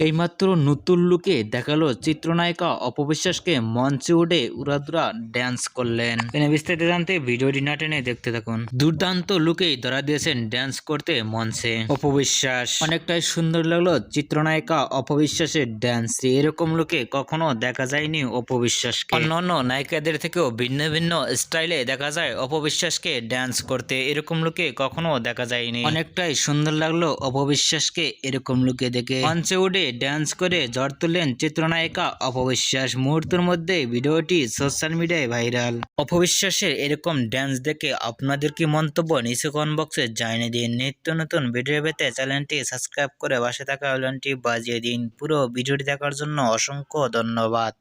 এইমাত্র নতুন লুকে দেখাল চিত্রনায়িকা অপবিশ্বাসকে মঞ্চে উঠে উড়াদুরা ড্যান্স করলেন। এখানে বিস্তারিত জানতে ভিডিওটি না টেনে দেখতে থাকুন। দুর্দান্ত লুকেই ধরা দিয়েছেন ড্যান্স করতে মঞ্চে। অপবিশ্বাস। অনেকটাই সুন্দর লাগল চিত্রনায়িকা অপবিশ্বাসের ড্যান্স এরকম লুকে কখনো দেখা যায়নি অপবিশ্বাসকে। অন্যান্য নায়িকাদের থেকেও ভিন্ন ভিন্ন স্টাইলে দেখা যায় অপবিশ্বাসকে ড্যান্স করতে। এরকম লুকে কখনো দেখা যায়নি। অনেকটাই সুন্দর লাগল অপবিশ্বাসকে এরকম লুকে দেখে। মঞ্চে উঠে ড্যান্স করে ঝড় তুললেন চিত্রনায়িকা অপবিশ্বাস। মুহূর্তের মধ্যে ভিডিওটি সোশ্যাল মিডিয়ায় ভাইরাল অপবিশ্বাসের এরকম ড্যান্স দেখে আপনাদের কি মন্তব্য নিচে কমেন্ট বক্সে জানিয়ে দিন। নিত্য নতুন ভিডিও পেতে চ্যানেলটি সাবস্ক্রাইব করে বাসে থাকা আইকনটি বাজিয়ে দিন। পুরো ভিডিওটি দেখার জন্য অসংখ্য ধন্যবাদ।